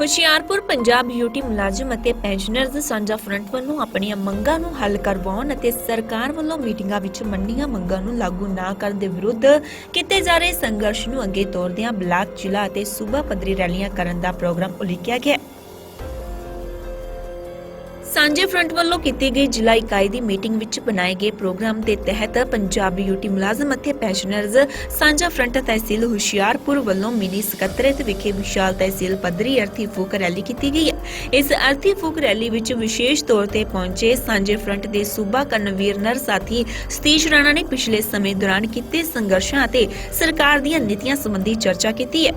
Hoshiarpur Punjab UT ਮੁਲਾਜ਼ਮ ਅਤੇ pensioners ਸਾਂਝਾ ਫਰੰਟ ਵੱਲੋਂ ਆਪਣੀਆਂ ਮੰਗਾਂ ਨੂੰ ਹੱਲ ਕਰਵਾਉਣ ਅਤੇ ਸਰਕਾਰ ਵੱਲੋਂ ਮੀਟਿੰਗਾਂ ਵਿੱਚ ਮੰਨੀਆਂ ਮੰਗਾਂ ਨੂੰ ਲਾਗੂ ਨਾ ਕਰਨ ਦੇ ਵਿਰੁੱਧ ਕੀਤੇ ਜਾ ਰਹੇ ਸੰਘਰਸ਼ ਨੂੰ ਅੱਗੇ ਤੋਰਦਿਆਂ ਬਲਾਕ ਜ਼ਿਲ੍ਹਾ ਅਤੇ ਸੂਬਾ ਪੱਧਰੀ ਰੈਲੀਆਂ ਕਰਨ ਦਾ ਪ੍ਰੋਗਰਾਮ ਉਲੀਕਿਆ ਗਿਆ ਹੈ। ਸਾਂਝੇ ਫਰੰਟ ਵੱਲੋਂ ਕੀਤੀ ਗਈ ਜ਼ਿਲ੍ਹਾ ਇਕਾਈ ਦੀ ਮੀਟਿੰਗ ਵਿੱਚ ਬਣਾਏ ਗਏ ਪ੍ਰੋਗਰਾਮ ਦੇ ਤਹਿਤ ਪੰਜਾਬ ਯੂਟੀ ਮੁਲਾਜ਼ਮ ਅਤੇ ਪੈਨਸ਼ਨਰਜ਼, ਸਾਂਝਾ ਫਰੰਟ ਤਹਿਸੀਲ ਹੁਸ਼ਿਆਰਪੁਰ ਵੱਲੋਂ ਮਿਨੀ ਸਕੱਤਰੇਤ ਵਿਖੇ ਵਿਸ਼ਾਲ ਤਹਿਸੀਲ ਪੱਧਰੀ ਅਰਥੀ ਫੂਕ ਰੈਲੀ ਕੀਤੀ ਗਈ ਹੈ। ਇਸ ਅਰਥੀ ਫੂਕ ਰੈਲੀ ਵਿੱਚ ਵਿਸ਼ੇਸ਼ ਤੌਰ ਤੇ ਪਹੁੰਚੇ ਸਾਂਝੇ ਫਰੰਟ ਦੇ ਸੂਬਾ ਕਨਵੀਰ ਨਰ ਸਾਥੀ ਸਤੀਸ਼ ਰਾਣਾ ਨੇ ਪਿਛਲੇ ਸਮੇਂ ਦੌਰਾਨ ਕੀਤੇ ਸੰਘਰਸ਼ਾਂ ਅਤੇ ਸਰਕਾਰ ਦੀਆਂ ਨੀਤੀਆਂ ਸੰਬੰਧੀ ਚਰਚਾ ਕੀਤੀ ਹੈ।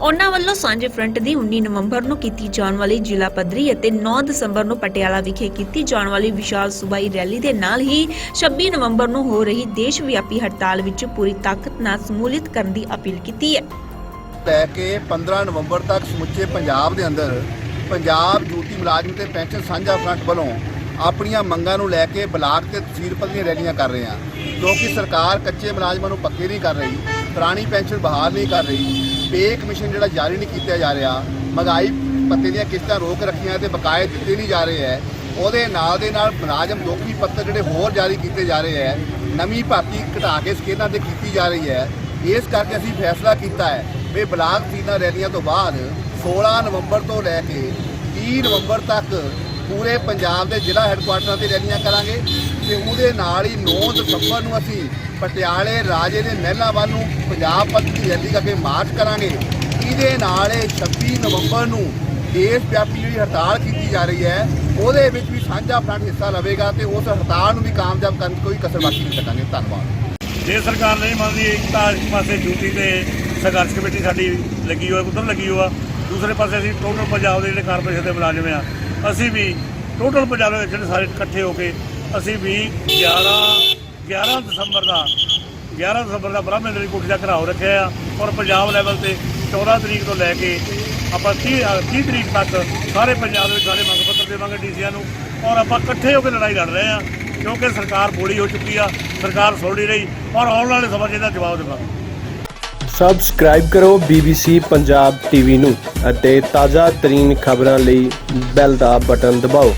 ਉਹਨਾਂ ਵੱਲੋਂ ਸਾਂਝੇ ਫਰੰਟ ਦੀ 19 ਨਵੰਬਰ ਨੂੰ ਕੀਤੀ ਜਾਣ ਵਾਲੀ ਜ਼ਿਲ੍ਹਾ ਪੱਧਰੀ ਅਤੇ 9 ਦਸੰਬਰ ਨੂੰ ਪਟਿਆਲਾ ਵਿਖੇ ਕੀਤੀ ਜਾਣ ਵਾਲੀ ਵਿਸ਼ਾਲ ਸੂਬਾਈ ਰੈਲੀ ਦੇ ਨਾਲ ਹੀ 26 ਨਵੰਬਰ ਨੂੰ ਹੋ ਰਹੀ ਦੇਸ਼ ਵਿਆਪੀ ਹੜਤਾਲ ਵਿੱਚ ਪੂਰੀ ਤਾਕਤ ਨਾਲ ਸਮੂਲਿਤ ਕਰਨ ਦੀ ਅਪੀਲ ਕੀਤੀ ਹੈ। ਲੈ ਕੇ 15 ਨਵੰਬਰ ਤੱਕ ਸਮੁੱਚੇ ਪੰਜਾਬ ਦੇ ਅੰਦਰ ਪੰਜਾਬ ਡਿਊਟੀ ਮੁਲਾਜ਼ਮ ਤੇ ਪੈਨਸ਼ਨ ਸਾਂਝਾ ਫਰੰਟ ਵੱਲੋਂ ਆਪਣੀਆਂ ਮੰਗਾਂ ਨੂੰ ਲੈ ਕੇ ਬਲਾਕ ਤੇ ਤਹਿਸੀਲ ਪੱਧਰੀਆਂ ਰੈਲੀਆਂ ਕਰ ਰਹੇ ਹਾਂ। ਕਿਉਂਕਿ ਸਰਕਾਰ ਕੱਚੇ ਮੁਲਾਜ਼ਮਾਂ ਨੂੰ ਪੱਕੇ ਨਹੀਂ ਕਰ ਰਹੀ, ਪੁਰਾਣੀ ਪੈਨਸ਼ਨ ਬਹਾਲ ਨਹੀਂ ਕਰ ਰਹੀ ਪੇ ਕਮਿਸ਼ਨ ਜਿਹੜਾ ਜਾਰੀ ਨਹੀਂ ਕੀਤਾ ਜਾ ਰਿਹਾ ਮਹਿੰਗਾਈ ਪੱਤੇ ਦੀਆਂ ਕਿਸ਼ਤਾਂ ਰੋਕ ਰੱਖੀਆਂ ਤੇ ਬਕਾਏ ਦਿੱਤੇ ਨਹੀਂ ਜਾ ਰਹੇ ਹੈ, ਉਹਦੇ ਨਾਲ ਦੇ ਨਾਲ ਮੁਲਾਜ਼ਮ ਦੋਖੀ ਪੱਤਰ ਜਿਹੜੇ ਹੋਰ ਜਾਰੀ ਕੀਤੇ ਜਾ ਰਹੇ ਹੈ, ਨਵੀਂ ਭਰਤੀ ਘਟਾ ਕੇ ਸਕੇਲਾਂ ਤੇ ਕੀਤੀ ਜਾ ਰਹੀ ਹੈ। ਇਸ ਕਰਕੇ ਅਸੀਂ ਫੈਸਲਾ ਕੀਤਾ ਹੈ ਵੀ ਬਲਾਕ ਸੀਨਾ ਰੈਲੀਆਂ ਤੋਂ ਬਾਅਦ 16 ਨਵੰਬਰ ਤੋਂ ਲੈ ਕੇ 30 ਨਵੰਬਰ ਤੱਕ ਪੂਰੇ ਪੰਜਾਬ ਦੇ ਜ਼ਿਲ੍ਹਾ ਹੈੱਡਕੁਆਟਰਾਂ ਤੇ ਰੈਲੀਆਂ ਕਰਾਂਗੇ ਤੇ ਉਹਦੇ ਨਾਲ ਹੀ 9 ਦਸੰਬਰ ਨੂੰ ਅਸੀਂ ਪਟਿਆਲੇ ਰਾਜੇ ਦੇ ਮਹਿਲਾਂ ਵੱਲ ਨੂੰ ਪੰਜਾਬ ਪੱਧਰੀ ਰੈਲੀ ਕਰਕੇ ਮਾਰਚ ਕਰਾਂਗੇ। ਇਹਦੇ ਨਾਲ ਇਹ 26 ਨਵੰਬਰ ਨੂੰ ਦੇਸ਼ ਵਿਆਪੀ ਜਿਹੜੀ ਹੜਤਾਲ ਕੀਤੀ ਜਾ ਰਹੀ ਹੈ, ਉਹਦੇ ਵਿੱਚ ਵੀ ਸਾਂਝਾ ਫਰੰਟ ਹਿੱਸਾ ਲਵੇਗਾ ਤੇ ਉਸ ਹੜਤਾਲ ਨੂੰ ਵੀ ਕਾਮਯਾਬ ਕਰਨ 'ਚ ਕੋਈ ਕਸਰ ਬਾਕੀ ਨਹੀਂ ਛੱਡਾਂਗੇ ਧੰਨਵਾਦ। ਜੇ ਸਰਕਾਰ ਨਹੀਂ ਮੰਨਦੀ, ਇੱਕ ਤਾਂ ਇੱਕ ਪਾਸੇ ਡਿਊਟੀ ਤੇ ਸੰਘਰਸ਼ ਕਮੇਟੀ ਸਾਡੀ ਲੱਗੀ ਹੋਈ, ਉਧਰ ਲੱਗੀ ਹੋਆ ਦੂਸਰੇ ਪਾਸੇ ਅਸੀਂ ਟੋਟਲ ਪੰਜਾਬ ਦੇ ਜਿਹੜੇ ਕਾਰਪੋਰੇਸ਼ਨ ਦੇ ਮੁਲਾਜ਼ਮ ਆ ਅਸੀਂ ਵੀ ਟੋਟਲ ਪੰਜਾਬ ਦੇ ਜਿਹੜੇ ਸਾਰੇ ਇਕੱਠੇ ਹੋ ਕੇ ਅਸੀਂ ਵੀ 11 11 ਦਸੰਬਰ ਦਾ 11 ਦਸੰਬਰ ਦਾ ਬ੍ਰਹਮੇਂਦਰੀ ਕੋਠੀ ਦਾ ਘਰਾਓ ਰੱਖਿਆ ਆ ਔਰ ਪੰਜਾਬ ਲੈਵਲ ਤੇ 14 ਤਰੀਕ ਤੋਂ ਲੈ ਕੇ ਆਪਾਂ 30 ਅ, 30 ਤਰੀਕ ਤੱਕ ਸਾਰੇ ਪੰਜਾਬ ਦੇ ਵਿੱਚ ਸਾਰੇ ਮੰਗ ਪੱਤਰ ਦੇਵਾਂਗੇ ਡੀਸੀਆਂ ਨੂੰ ਔਰ ਆਪਾਂ ਇਕੱਠੇ ਹੋ ਕੇ ਲੜਾਈ ਲੜ ਰਹੇ ਆ ਕਿਉਂਕਿ ਸਰਕਾਰ ਬੋਲੀ ਹੋ ਚੁੱਕੀ ਆ ਸਰਕਾਰ ਸੁਣ ਨਹੀਂ ਰਹੀ ਔਰ ਆਉਣ ਵਾਲੇ ਸਮਾਂ 'ਚ ਇਹਦਾ ਜਵਾਬ ਦੇਵਾਂਗੇ। ਸਬਸਕ੍ਰਾਈਬ ਕਰੋ BBC ਪੰਜਾਬ ਟੀਵੀ ਨੂੰ ਅਤੇ ਤਾਜ਼ਾ ਤਰੀਨ ਖਬਰਾਂ ਲਈ ਬੈਲ ਦਾ ਬਟਨ ਦਬਾਓ।